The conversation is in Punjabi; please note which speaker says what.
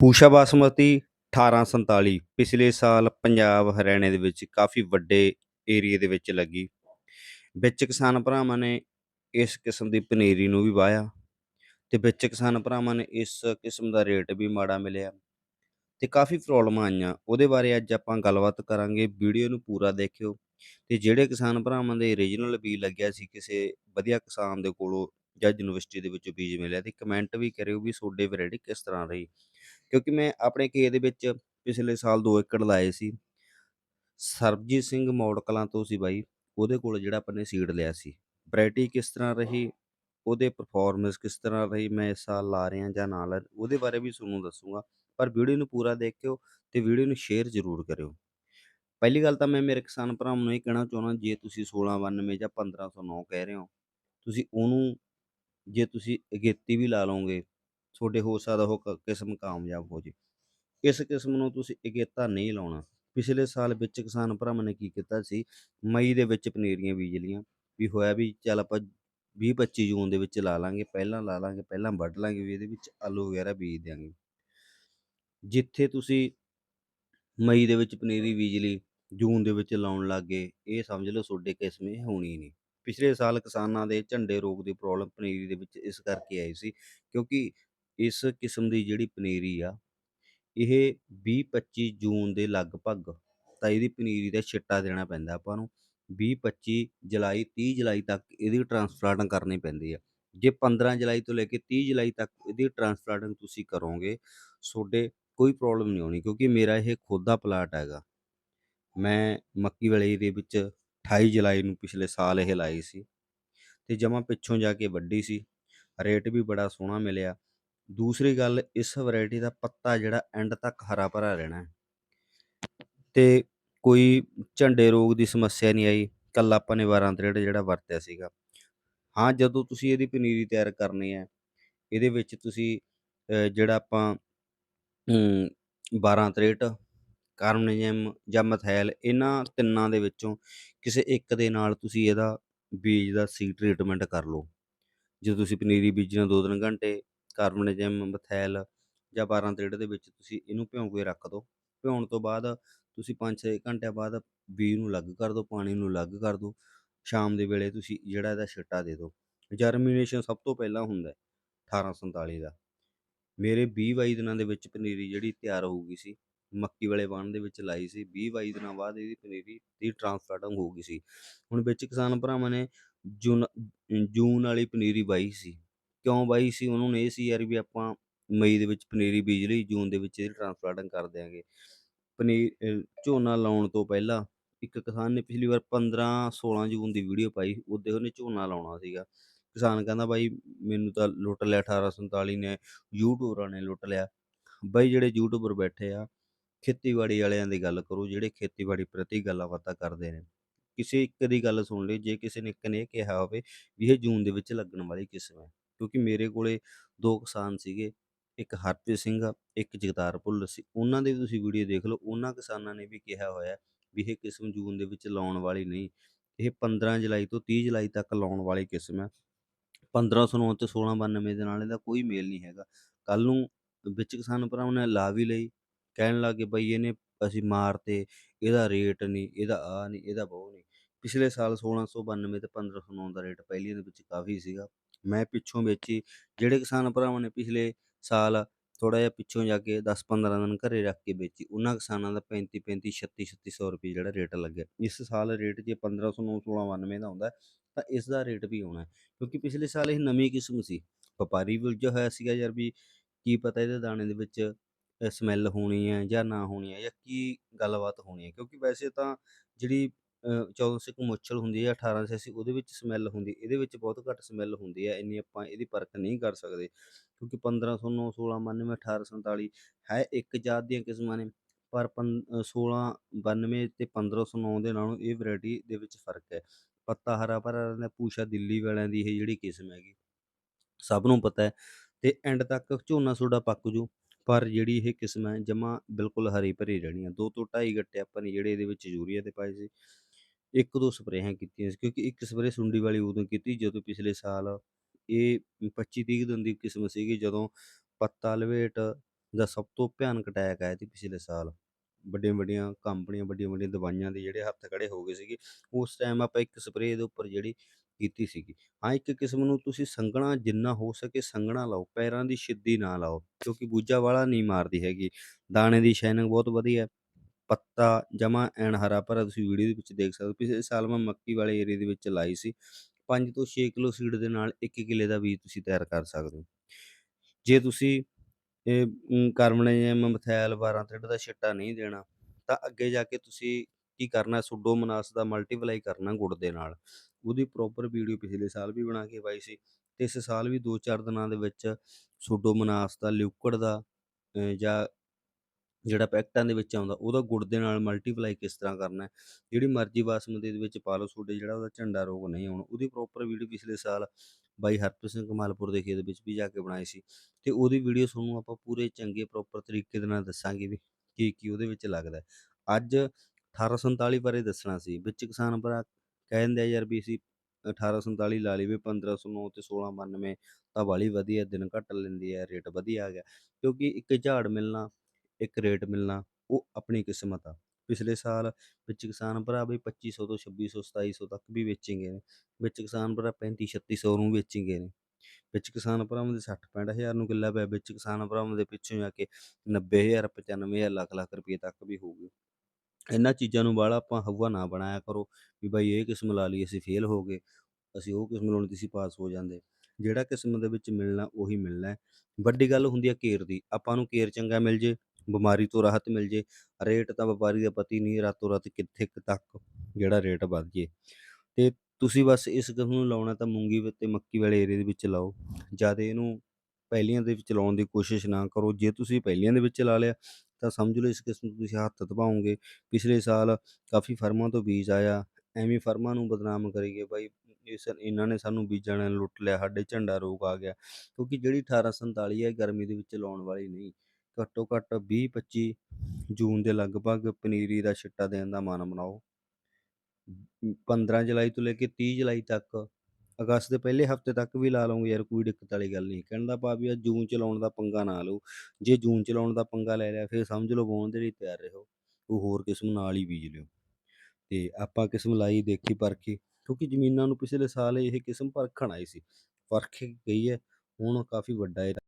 Speaker 1: ਪੂਸ਼ਾ ਬਾਸਮਤੀ 1847 ਪਿਛਲੇ ਸਾਲ ਪੰਜਾਬ ਹਰਿਆਣੇ ਦੇ ਵਿੱਚ ਕਾਫੀ ਵੱਡੇ ਏਰੀਏ ਦੇ ਵਿੱਚ ਲੱਗੀ। ਵਿੱਚ ਕਿਸਾਨ ਭਰਾਵਾਂ ਨੇ ਇਸ ਕਿਸਮ ਦੀ ਪਨੀਰੀ ਨੂੰ ਵੀ ਵਾਇਆ ਤੇ ਵਿੱਚ ਕਿਸਾਨ ਭਰਾਵਾਂ ਨੇ ਇਸ ਕਿਸਮ ਦਾ ਰੇਟ ਵੀ ਮਾੜਾ ਮਿਲਿਆ ਤੇ ਕਾਫੀ ਪ੍ਰੋਬਲਮਾਂ ਆਈਆਂ। ਉਹਦੇ ਬਾਰੇ ਅੱਜ ਆਪਾਂ ਗੱਲਬਾਤ ਕਰਾਂਗੇ। ਵੀਡੀਓ ਨੂੰ ਪੂਰਾ ਦੇਖਿਓ ਤੇ ਜਿਹੜੇ ਕਿਸਾਨ ਭਰਾਵਾਂ ਦੇ ਰੀਜਨਲ ਬੀ ਲੱਗਿਆ ਸੀ ਕਿਸੇ ਵਧੀਆ ਕਿਸਾਨ ਦੇ ਕੋਲੋਂ ਜਾਂ ਯੂਨੀਵਰਸਿਟੀ ਦੇ ਵਿੱਚੋਂ ਬੀਜ ਮਿਲਿਆ ਤੇ ਕਮੈਂਟ ਵੀ ਕਰਿਓ ਵੀ ਤੁਹਾਡੇ ਵੈਰਾਈਟੀ ਕਿਸ ਤਰ੍ਹਾਂ ਰਹੀ। ਕਿਉਂਕਿ ਮੈਂ ਆਪਣੇ ਖੇਤ ਦੇ ਵਿੱਚ ਪਿਛਲੇ ਸਾਲ 2 ਏਕੜ ਲਾਏ ਸੀ। ਸਰਬਜੀਤ ਸਿੰਘ ਮੌੜ ਕਲਾਂ ਤੋਂ ਸੀ ਬਾਈ, ਉਹਦੇ ਕੋਲ ਜਿਹੜਾ ਆਪਾਂ ਨੇ ਸੀਡ ਲਿਆ ਸੀ। ਵੈਰਾਈਟੀ ਕਿਸ ਤਰ੍ਹਾਂ ਰਹੀ, ਉਹਦੇ ਪਰਫਾਰਮੈਂਸ ਕਿਸ ਤਰ੍ਹਾਂ ਰਹੀ, ਮੈਂ ਇਸ ਸਾਲ ਲਾ ਰਿਹਾ ਜਾਂ ਨਾ ਲਾ, ਉਹਦੇ ਬਾਰੇ ਵੀ ਤੁਹਾਨੂੰ ਦੱਸੂਗਾ। ਪਰ ਵੀਡੀਓ ਨੂੰ ਪੂਰਾ ਦੇਖਿਓ ਤੇ ਵੀਡੀਓ ਨੂੰ ਸ਼ੇਅਰ ਜ਼ਰੂਰ ਕਰਿਓ। ਪਹਿਲੀ ਗੱਲ ਤਾਂ ਮੈਂ ਮੇਰੇ ਕਿਸਾਨ ਭਰਾਵਾਂ ਨੂੰ ਇਹ ਕਹਿਣਾ ਚਾਹੁੰਦਾ, ਜੇ ਤੁਸੀਂ 1692 ਜਾਂ 1509 ਕਹਿ ਰਹੇ ਹੋ, ਤੁਸੀਂ ਉਹਨੂੰ ਜੇ ਤੁਸੀਂ ਅਗੇਤੀ ਵੀ ਲਾ ਲਓਗੇ, ਤੁਹਾਡੇ ਹੋ ਸਕਦਾ ਉਹ ਕ- ਕਿਸਮ ਕਾਮਯਾਬ ਹੋ ਜੇ। ਇਸ ਕਿਸਮ ਨੂੰ ਤੁਸੀਂ ਅਗੇਤਾ ਨਹੀਂ ਲਾਉਣਾ। ਪਿਛਲੇ ਸਾਲ ਵਿੱਚ ਕਿਸਾਨ ਭਰਾਵਾਂ ਨੇ ਕੀ ਕੀਤਾ ਸੀ, ਮਈ ਦੇ ਵਿੱਚ ਪਨੀਰੀਆਂ ਬੀਜ ਲੀਆਂ ਵੀ ਹੋਇਆ ਵੀ ਚੱਲ ਆਪਾਂ 20 25 ਜੂਨ ਦੇ ਵਿੱਚ ਲਾ ਲਾਂਗੇ, ਪਹਿਲਾਂ ਲਾ ਲਾਂਗੇ, ਪਹਿਲਾਂ ਵੱਢ ਲਾਂਗੇ ਵੀ ਇਹਦੇ ਵਿੱਚ ਆਲੂ ਵਗੈਰਾ ਬੀਜ ਦਿਆਂਗੇ। ਜਿੱਥੇ ਤੁਸੀਂ ਮਈ ਦੇ ਵਿੱਚ ਪਨੀਰੀ ਬੀਜ ਲਈ, ਜੂਨ ਦੇ ਵਿੱਚ ਲਾਉਣ ਲੱਗ ਗਏ, ਇਹ ਸਮਝ ਲਓ ਤੁਹਾਡੇ ਕਿਸਮੇ ਹੋਣੀ ਨਹੀਂ। ਪਿਛਲੇ ਸਾਲ ਕਿਸਾਨਾਂ ਦੇ ਝੰਡੇ ਰੋਗ ਦੀ ਪ੍ਰੋਬਲਮ ਪਨੀਰੀ ਦੇ ਵਿੱਚ ਇਸ ਕਰਕੇ ਆਈ ਸੀ, ਕਿਉਂਕਿ ਇਸ ਕਿਸਮ ਦੀ ਜਿਹੜੀ ਪਨੀਰੀ ਆ, ਇਹ 20-25 ਜੂਨ ਦੇ ਲਗਭਗ ਤਾਂ ਇਹਦੀ ਪਨੀਰੀ ਦਾ ਛਿੱਟਾ ਦੇਣਾ ਪੈਂਦਾ ਆਪਾਂ ਨੂੰ 20-25 ਜੁਲਾਈ 30 ਜੁਲਾਈ ਤੱਕ ਇਹਦੀ ਟ੍ਰਾਂਸਪਲਾਂਟ ਕਰਨੀ ਪੈਂਦੀ ਆ। ਜੇ 15 ਜੁਲਾਈ ਤੋਂ ਲੈ ਕੇ 30 ਜੁਲਾਈ ਤੱਕ ਇਹਦੀ ਟ੍ਰਾਂਸਪਲਾਂਟਿੰਗ ਤੁਸੀਂ ਕਰੋਗੇ, ਤੁਹਾਡੇ ਕੋਈ ਪ੍ਰੋਬਲਮ ਨਹੀਂ ਆਉਣੀ ਕਿਉਂਕਿ ਮੇਰਾ ਇਹ ਖੁਦ ਦਾ ਪਲਾਟ ਹੈਗਾ। ਮੈਂ ਮੱਕੀ ਵਾਲੇ ਦੇ ਵਿੱਚ 28 ਜੁਲਾਈ ਨੂੰ ਪਿਛਲੇ ਸਾਲ ਇਹ ਲਾਈ ਸੀ ਤੇ ਜਮਾਂ ਪਿੱਛੋਂ ਜਾ ਕੇ ਵੱਡੀ ਸੀ। ਰੇਟ ਵੀ ਬੜਾ ਸੋਹਣਾ ਮਿਲਿਆ। ਦੂਸਰੀ ਗੱਲ ਇਸ ਵੈਰਾਈਟੀ ਦਾ ਪੱਤਾ ਜਿਹੜਾ ਐਂਡ ਤੱਕ ਹਰਾ ਭਰਾ ਰਹਿਣਾ ਹੈ। ਤੇ ਕੋਈ ਝੰਡੇ ਰੋਗ ਦੀ ਸਮੱਸਿਆ ਨਹੀਂ ਆਈ। ਕੱਲਾ ਆਪਾਂ ਨੇ 12 ਤਰੇੜ ਜਿਹੜਾ ਵਰਤਿਆ ਸੀਗਾ। ਹਾਂ ਜਦੋਂ ਤੁਸੀਂ ਇਹਦੀ ਪਨੀਰੀ ਤਿਆਰ ਕਰਨੀ ਹੈ ਇਹਦੇ ਵਿੱਚ ਤੁਸੀਂ ਅਹ, ਜਿਹੜਾ ਆਪਾਂ ਅਮ, 12 ਤਰੇਟ ਕਾਰਬਨਜਮ ਜਾਂ ਮਥੈਲ ਇਹਨਾਂ ਤਿੰਨਾਂ ਦੇ ਵਿੱਚੋਂ ਕਿਸੇ ਇੱਕ ਦੇ ਨਾਲ ਤੁਸੀਂ ਇਹਦਾ ਬੀਜ ਦਾ ਸੀ ਟ੍ਰੀਟਮੈਂਟ ਕਰ ਲਓ। ਜੇ ਤੁਸੀਂ ਪਨੀਰੀ ਬੀਜਣਾ ਦੋ ਤਿੰਨ ਘੰਟੇ ਕਾਰਬਨਜਮ ਮਥੈਲ ਜਾਂ 12 ਤਰੇਟ ਦੇ ਵਿੱਚ ਤੁਸੀਂ ਇਹਨੂੰ ਭਿਉਂ ਕੇ ਰੱਖ ਦਿਓ ਭਿਉਣ ਤੋਂ ਬਾਅਦ ਤੁਸੀਂ 5-6 ਘੰਟਿਆਂ ਬਾਅਦ ਬੀਜ ਨੂੰ ਅਲੱਗ ਕਰ ਦਿਓ ਪਾਣੀ ਨੂੰ ਅਲੱਗ ਕਰ ਦਿਓ ਸ਼ਾਮ ਦੇ ਵੇਲੇ ਤੁਸੀਂ ਜਿਹੜਾ ਇਹਦਾ ਛਿੱਟਾ ਦੇ ਦਿਓ ਜਰਮੀਨੇਸ਼ਨ ਸਭ ਤੋਂ ਪਹਿਲਾਂ ਹੁੰਦਾ ਹੈ 1847 ਦਾ। ਮੇਰੇ 20-22 ਦਿਨਾਂ ਦੇ ਵਿੱਚ ਪਨੀਰੀ ਜਿਹੜੀ ਤਿਆਰ ਹੋ ਗਈ ਸੀ ਮੱਕੀ ਵਾਲੇ ਵਾਣ ਦੇ ਵਿੱਚ ਲਾਈ ਸੀ 20-22 ਦਿਨਾਂ ਬਾਅਦ ਇਹਦੀ ਪਨੀਰੀ ਦੀ ਟ੍ਰਾਂਸਪਲਾਂਟਿੰਗ ਹੋ ਗਈ ਸੀ। ਹੁਣ ਵਿੱਚ ਕਿਸਾਨ ਭਰਾਵਾਂ ਨੇ ਜੂਨ ਜੂਨ ਵਾਲੀ ਪਨੀਰੀ ਵਾਈ ਸੀ। ਕਿਉਂ ਵਾਈ ਸੀ? ਉਹਨਾਂ ਨੂੰ ਇਹ ਸੀ ਯਾਰ ਵੀ ਆਪਾਂ ਮਈ ਦੇ ਵਿੱਚ ਪਨੀਰੀ ਬੀਜ ਲਈ, ਜੂਨ ਦੇ ਵਿੱਚ ਇਹਦੀ ਟ੍ਰਾਂਸਪਲਾਂਟਿੰਗ ਕਰ ਦਿਆਂਗੇ। ਪਨੀਰ ਝੋਨਾ ਲਾਉਣ ਤੋਂ ਪਹਿਲਾਂ ਇੱਕ ਕਿਸਾਨ ਨੇ ਪਿਛਲੀ ਵਾਰ 15 16 ਜੂਨ ਦੀ ਵੀਡੀਓ ਪਾਈ, ਉਹਦੇ ਉਹਨੇ ਝੋਨਾ ਲਾਉਣਾ ਸੀਗਾ। ਕਿਸਾਨ ਕਹਿੰਦਾ ਬਾਈ ਮੈਨੂੰ ਤਾਂ ਲੁੱਟ ਲਿਆ 1847 ਨੇ, ਯੂਟਿਊਬਰਾਂ ਨੇ ਲੁੱਟ ਲਿਆ। ਬਾਈ ਜਿਹੜੇ ਯੂਟਿਊਬਰ ਬੈਠੇ ਆ ਖੇਤੀਬਾੜੀ ਵਾਲਿਆਂ ਦੀ ਗੱਲ ਕਰੋ ਜਿਹੜੇ ਖੇਤੀਬਾੜੀ ਪ੍ਰਤੀ ਗੱਲਾਂ ਬਾਤਾਂ ਕਰਦੇ ਨੇ। ਕਿਸੇ ਇੱਕ ਦੀ ਗੱਲ ਸੁਣ ਲਈ ਜੇ ਕਿਸੇ ਨੇ ਇੱਕ ਨੇ ਇਹ ਕਿਹਾ ਹੋਵੇ ਵੀ ਇਹ ਜੂਨ ਦੇ ਵਿੱਚ ਲੱਗਣ ਵਾਲੀ ਕਿਸਮ ਹੈ ਕਿਉਂਕਿ ਮੇਰੇ ਕੋਲੇ ਦੋ ਕਿਸਾਨ ਸੀਗੇ ਇੱਕ ਹਰਪ੍ਰੀਤ ਸਿੰਘ ਆ, ਇੱਕ ਜਗਤਾਰ ਭੁੱਲਰ ਸੀ। ਉਹਨਾਂ ਦੀ ਵੀ ਤੁਸੀਂ ਵੀਡੀਓ ਦੇਖ ਲਓ ਉਹਨਾਂ ਕਿਸਾਨਾਂ ਨੇ ਵੀ ਕਿਹਾ ਹੋਇਆ ਵੀ ਇਹ ਕਿਸਮ ਜੂਨ ਦੇ ਵਿੱਚ ਲਾਉਣ ਵਾਲੀ ਨਹੀਂ। ਇਹ 15 ਜੁਲਾਈ ਤੋਂ 30 ਜੁਲਾਈ ਤੱਕ ਲਾਉਣ ਵਾਲੀ ਕਿਸਮ ਹੈ। 1509 ਤੇ 1692 ਦੇ ਨਾਲ ਇਹਦਾ ਕੋਈ ਮੇਲ ਨਹੀਂ ਹੈਗਾ। ਕੱਲ ਨੂੰ ਵਿੱਚ ਕਿਸਾਨ ਭਰਾਵਾਂ ਨੇ ਲਾ ਵੀ ਲਈ ਕਹਿਣ ਲੱਗ ਗਏ ਬਈ ਇਹਨੇ ਅਸੀਂ ਮਾਰਤੇ, ਇਹਦਾ ਰੇਟ ਨਹੀਂ, ਇਹਦਾ ਆ ਨਹੀਂ, ਇਹਦਾ ਬਹੁ ਨਹੀਂ। ਪਿਛਲੇ ਸਾਲ 1692 ਤੇ 1509 ਦਾ ਰੇਟ ਪਹਿਲੀ ਦੇ ਵਿੱਚ ਕਾਫੀ ਸੀਗਾ। ਮੈਂ ਪਿੱਛੋਂ ਵੇਚੀ। ਜਿਹੜੇ ਕਿਸਾਨ ਭਰਾਵਾਂ ਨੇ ਪਿਛਲੇ ਸਾਲ ਥੋੜਾ ਜਿਹਾ ਪਿੱਛੋਂ ਜਾ ਕੇ 10-15 ਦਿਨ ਘਰੇ ਰੱਖ ਕੇ ਵੇਚੀ, ਉਹਨਾਂ ਕਿਸਾਨਾਂ ਦਾ 35-35 36-3600 ਰੁਪਏ ਜਿਹੜਾ ਰੇਟ ਲੱਗਿਆ। ਇਸ ਸਾਲ ਰੇਟ ਜੇ 1509 1692 ਦਾ ਆਉਂਦਾ ਤਾਂ ਇਸ ਦਾ ਰੇਟ ਵੀ ਆਉਣਾ ਕਿਉਂਕਿ ਪਿਛਲੇ ਸਾਲ ਇਹ ਨਵੀਂ ਕਿਸਮ ਸੀ। ਵਪਾਰੀ ਵੀ ਉਲਝਿਆ ਹੋਇਆ ਸੀਗਾ ਯਾਰ ਵੀ ਕੀ ਪਤਾ ਇਹਦੇ ਦਾਣੇ ਦੇ ਵਿੱਚ ਸਮੈਲ ਹੋਣੀ ਹੈ ਜਾਂ ਨਾ ਹੋਣੀ ਹੈ ਜਾਂ ਕੀ ਗੱਲਬਾਤ ਹੋਣੀ ਹੈ? ਕਿਉਂਕਿ ਵੈਸੇ ਤਾਂ ਜਿਹੜੀ ਅ, 1400 ਮੁੱਛਲ ਹੁੰਦੀ ਹੈ 1880 ਉਹਦੇ ਵਿੱਚ ਸਮੈਲ ਹੁੰਦੀ ਇਹਦੇ ਵਿੱਚ ਬਹੁਤ ਘੱਟ ਸਮੈਲ ਹੁੰਦੀ ਹੈ ਇੰਨੀ ਆਪਾਂ ਇਹਦੀ ਪਰਖ ਨਹੀਂ ਕਰ ਸਕਦੇ। ਕਿਉਂਕਿ 1509 1692 1847 ਹੈ ਇੱਕ ਜਾਤ ਦੀਆਂ ਕਿਸਮਾਂ ਨੇ ਪਰ ਪੰ- ਅ, 1692 ਤੇ 1509 ਦੇ ਨਾਲੋਂ ਇਹ ਵੈਰਾਈਟੀ ਦੇ ਵਿੱਚ ਫ਼ਰਕ ਹੈ। ਪੱਤਾ ਹਰਾ ਭਰਾ ਰਹਿੰਦਾ ਪੂਸ਼ਾ ਦਿੱਲੀ ਵਾਲਿਆਂ ਦੀ ਇਹ ਜਿਹੜੀ ਕਿਸਮ ਹੈਗੀ ਸਭ ਨੂੰ ਪਤਾ ਹੈ। ਤੇ ਐਂਡ ਤੱਕ ਝੋਨਾ ਤੁਹਾਡਾ ਪੱਕ ਜੂ। ਪਰ ਜਿਹੜੀ ਇਹ ਕਿਸਮ ਹੈ, ਜਮਾ ਬਿਲਕੁਲ ਹਰੀ ਭਰੀ ਰਹਿਣੀ ਦੋ ਤੋਂ ਢਾਈ ਗੱਟੇ ਆਪਾਂ ਨੇ ਜਿਹੜੇ ਇਹਦੇ ਵਿੱਚ ਯੂਰੀਆ ਦੇ ਪਾਏ ਸੀ, ਇੱਕ ਦੋ ਸਪਰੇਹਾਂ ਕੀਤੀਆਂ ਸੀ, ਕਿਉਂਕਿ ਇੱਕ ਸਪਰੇਅ ਸੁੰਡੀ ਵਾਲੀ ਉਦੋਂ ਕੀਤੀ, ਜਦੋਂ ਪਿਛਲੇ ਸਾਲ ਇਹ 25 30 ਦਿਨ ਦੀ ਕਿਸਮ ਸੀਗੀ, ਜਦੋਂ ਪੱਤਾ ਲਵੇਟ ਦਾ ਸਭ ਤੋਂ ਭਿਆਨਕ ਅਟੈਕ ਆਇਆ ਸੀ ਪਿਛਲੇ ਸਾਲ। ਵੱਡੀਆਂ-ਵੱਡੀਆਂ ਕੰਪਨੀਆਂ ਵੱਡੀਆਂ-ਵੱਡੀਆਂ ਦਵਾਈਆਂ ਦੇ ਜਿਹੜੇ ਹੱਥ ਖੜੇ ਹੋ ਗਏ ਸੀਗੇ, ਉਸ ਟਾਈਮ ਆਪਾਂ ਇੱਕ ਸਪਰੇਅ ਦੇ ਉੱਪਰ ਜਿਹੜੀ ਕੀਤੀ ਸੀਗੀ। ਹਾਂ ਇੱਕ ਕਿਸਮ ਨੂੰ ਤੁਸੀਂ ਸੰਘਣਾ ਜਿੰਨਾ ਹੋ ਸਕੇ ਸੰਘਣਾ ਲਾਓ ਪੈਰਾਂ ਦੀ ਸਿੱਧੀ ਨਾ ਲਾਓ ਕਿਉਂਕਿ ਬੂਝਾ ਵਾਲਾ ਨਹੀਂ ਮਾਰਦੀ ਹੈਗੀ। ਦਾਣੇ ਦੀ ਸ਼ਾਈਨਿੰਗ ਬਹੁਤ ਵਧੀਆ ਹੈ ਪੱਤਾ ਜਮਾ ਐਨ ਹਰਾ ਭਰਾ ਤੁਸੀਂ ਵੀਡੀਓ ਦੇ ਵਿੱਚ ਦੇਖ ਸਕਦੇ ਹੋ। ਪਿਛਲੇ ਸਾਲ ਮੈਂ ਮੱਕੀ ਵਾਲੇ ਏਰੀਏ ਦੇ ਵਿੱਚ ਲਾਈ ਸੀ। 5 ਤੋਂ 6 ਕਿਲੋ ਸੀਡ ਦੇ ਨਾਲ 1 ਕਿੱਲੇ ਦਾ ਬੀਜ ਤੁਸੀਂ ਤਿਆਰ ਕਰ ਸਕਦੇ ਹੋ। ਜੇ ਤੁਸੀਂ ਇਹ ਅਮ, ਕਾਰਬਨੇਜਮ ਮਥੈਲ 12 ਥ੍ਰਿਡ ਦਾ ਛਿੱਟਾ ਨਹੀਂ ਦੇਣਾ ਤਾਂ ਅੱਗੇ ਜਾ ਕੇ ਤੁਸੀਂ ਕੀ ਕਰਨਾ ਸੁਡੋਮੋਨਾਸ ਦਾ ਮਲਟੀਪਲਾਈ ਕਰਨਾ ਗੁੜ ਦੇ ਨਾਲ। ਉਹਦੀ ਪ੍ਰੋਪਰ ਵੀਡੀਓ ਪਿਛਲੇ ਸਾਲ ਵੀ ਬਣਾ ਕੇ ਪਾਈ ਸੀ ਤੇ ਇਸ ਸਾਲ ਵੀ 2-4 ਦਿਨਾਂ ਦੇ ਵਿੱਚ ਸੁਡੋਮੋਨਾਸ ਦਾ ਲਿਕੁਇਡ ਦਾ ਜਾਂ ਜਿਹੜਾ ਪੈਕਟਾਂ ਦੇ ਵਿੱਚ ਆਉਂਦਾ, ਉਹਦਾ ਗੁੜ ਦੇ ਨਾਲ ਮਲਟੀਪਲਾਈ ਕਿਸ ਤਰ੍ਹਾਂ ਕਰਨਾ ਹੈ, ਜਿਹੜੀ ਮਰਜ਼ੀ ਬਾਸਮਤੀ ਦੇ ਵਿੱਚ ਪਾ ਲਓ ਤੁਹਾਡੇ ਜਿਹੜਾ ਉਹਦਾ ਝੰਡਾ ਰੋਗ ਨਹੀਂ ਆਉਣਾ, ਉਹਦੀ ਪ੍ਰੋਪਰ ਵੀਡੀਓ ਪਿਛਲੇ ਸਾਲ ਬਾਈ ਹਰਪ੍ਰੀਤ ਸਿੰਘ ਕਮਾਲਪੁਰ ਦੇ ਖੇਤ ਵਿੱਚ ਵੀ ਜਾ ਕੇ ਬਣਾਈ ਸੀ ਤੇ ਉਹਦੀ ਵੀਡੀਓ ਤੁਹਾਨੂੰ ਆਪਾਂ ਪੂਰੇ ਚੰਗੇ ਪ੍ਰੋਪਰ ਤਰੀਕੇ ਦੇ ਨਾਲ ਦੱਸਾਂਗੇ ਵੀ ਕੀ ਕੀ ਉਹਦੇ ਵਿੱਚ ਲੱਗਦਾ ਹੈ। ਅੱਜ 1847 ਬਾਰੇ ਦੱਸਣਾ ਸੀ, ਵਿੱਚ ਕਿਸਾਨ ਭਰਾ ਕਹਿੰਦੇ ਆ ਯਾਰ ਵੀ ਅਸੀਂ 1847 ਲਾ ਲਈ ਵੀ 1509 ਤੇ 1692 ਤਾਂ ਵਾਲੀ ਵਧੀਆ ਦਿਨ ਘੱਟ ਲੈਂਦੀ ਹੈ, ਰੇਟ ਵਧੀਆ ਆ ਗਿਆ। ਕਿਉਂਕਿ ਇੱਕ ਝਾੜ ਮਿਲਣਾ, ਇੱਕ ਰੇਟ ਮਿਲਣਾ, ਉਹ ਆਪਣੀ ਕਿਸਮਤ ਆ। ਪਿਛਲੇ ਸਾਲ ਵਿੱਚ ਕਿਸਾਨ ਭਰਾ ਬਈ 2500 ਤੋਂ 2600 2700 ਤੱਕ ਵੀ ਵੇਚੇ ਗਏ ਨੇ। ਵਿੱਚ ਕਿਸਾਨ ਭਰਾ 35 3600 ਨੂੰ ਵੇਚੇ ਗਏ ਨੇ। ਵਿੱਚ ਕਿਸਾਨ ਭਰਾਵਾਂ ਦੇ 60 65000 ਨੂੰ ਕਿੱਲਾ ਪਿਆ, ਵਿੱਚ ਕਿਸਾਨ ਭਰਾਵਾਂ ਦੇ ਪਿੱਛੋਂ ਜਾ ਕੇ 90000 95000 ਲੱਖ ਲੱਖ ਰੁਪਏ ਤੱਕ ਵੀ ਹੋ ਗਏ ਇਹਨਾਂ ਚੀਜ਼ਾਂ ਨੂੰ ਬਾਹਲਾ ਆਪਾਂ ਹਵਾ ਨਾ ਬਣਾਇਆ ਕਰੋ ਵੀ ਬਾਈ ਇਹ ਕਿਸਮ ਲਾ ਲਈ ਅਸੀਂ ਫੇਲ ਹੋ ਗਏ, ਅਸੀਂ ਉਹ ਕਿਸਮ ਲਾਉਣੀ ਤੁਸੀਂ ਪਾਸ ਹੋ ਜਾਂਦੇ ਜਿਹੜਾ ਕਿਸਮ ਦੇ ਵਿੱਚ ਮਿਲਣਾ ਉਹੀ ਮਿਲਣਾ ਹੈ। ਵੱਡੀ ਗੱਲ ਹੁੰਦੀ ਹੈ ਕੇਰ ਦੀ, ਆਪਾਂ ਨੂੰ ਕੇਰ ਚੰਗਾ ਮਿਲ ਜੇ, ਬਿਮਾਰੀ ਤੋਂ ਰਾਹਤ ਮਿਲ ਜੇ ਰੇਟ ਤਾਂ ਵਪਾਰੀ ਦਾ ਪਤੀ ਨਹੀਂ ਰਾਤੋਂ ਰਾਤ ਕਿੱਥੇ ਕੁ ਤੱਕ ਜਿਹੜਾ ਰੇਟ ਵੱਧ ਜੇ ਤੇ ਤੁਸੀਂ ਬਸ ਇਸ ਕਿਸਮ ਨੂੰ ਲਾਉਣਾ ਤਾਂ ਮੂੰਗੀ ਤੇ ਮੱਕੀ ਵਾਲੇ ਏਰੀਏ ਦੇ ਵਿੱਚ ਲਾਓ, ਜ਼ਿਆਦਾ ਇਹਨੂੰ ਪਹਿਲੀਆਂ ਦੇ ਵਿੱਚ ਲਾਉਣ ਦੀ ਕੋਸ਼ਿਸ਼ ਨਾ ਕਰੋ। ਜੇ ਤੁਸੀਂ ਪਹਿਲੀਆਂ ਦੇ ਵਿੱਚ ਲਾ ਲਿਆ, ਤਾਂ ਸਮਝ ਲਓ ਇਸ ਕਿਸਮ ਤੁਸੀਂ ਹੱਥ ਦਬਾਓਗੇ ਪਿਛਲੇ ਸਾਲ ਕਾਫੀ ਫਰਮਾਂ ਤੋਂ ਬੀਜ ਆਇਆ। ਐਵੇਂ ਫਰਮਾਂ ਨੂੰ ਬਦਨਾਮ ਕਰੀਏ ਬਾਈ। ਇਸ ਇਹਨਾਂ ਨੇ ਸਾਨੂੰ ਬੀਜਾਂ ਨੇ ਲੁੱਟ ਲਿਆ, ਸਾਡੇ ਝੰਡਾ ਰੋਗ ਆ ਗਿਆ। ਕਿਉਂਕਿ ਜਿਹੜੀ 1847 ਹੈ ਗਰਮੀ ਦੇ ਵਿੱਚ ਲਾਉਣ ਵਾਲੀ ਨਹੀਂ। ਘੱਟੋ ਘੱਟ 20 25 ਜੂਨ ਦੇ ਲਗਭਗ ਪਨੀਰੀ ਦਾ ਛਿੱਟਾ ਦੇਣ ਦਾ ਮਨ ਬਣਾਓ 15 ਜੁਲਾਈ ਤੋਂ ਲੈ ਕੇ 30 ਜੁਲਾਈ ਤੱਕ ਅਗਸਤ ਦੇ ਪਹਿਲੇ ਹਫ਼ਤੇ ਤੱਕ ਵੀ ਲਾ ਲਓਗੇ ਯਾਰ ਕੋਈ ਦਿੱਕਤ ਵਾਲੀ ਗੱਲ ਨਹੀਂ। ਕਹਿਣ ਦਾ ਭਾਵ ਯਾਰ ਜੂਨ ਚ ਲਾਉਣ ਦਾ ਪੰਗਾ ਨਾ ਲਓ। ਜੇ ਜੂਨ ਚ ਲਾਉਣ ਦਾ ਪੰਗਾ ਲੈ ਲਿਆ ਫਿਰ ਸਮਝ ਲਓ ਵਾਹੁਣ ਦੇ ਲਈ ਤਿਆਰ ਰਹੋ। ਉਹ ਹੋਰ ਕਿਸਮ ਨਾਲ ਹੀ ਬੀਜ ਲਿਓ। ਤੇ ਆਪਾਂ ਕਿਸਮ ਲਾਈ, ਦੇਖੀ, ਪਰਖੀ, ਕਿਉਂਕਿ ਜ਼ਮੀਨਾਂ ਨੂੰ ਪਿਛਲੇ ਸਾਲ ਇਹ ਕਿਸਮ ਪਰਖਣ ਆਈ ਸੀ। ਪਰਖ ਗਈ ਹੈ, ਹੁਣ ਕਾਫੀ ਵੱਡਾ ਇਹ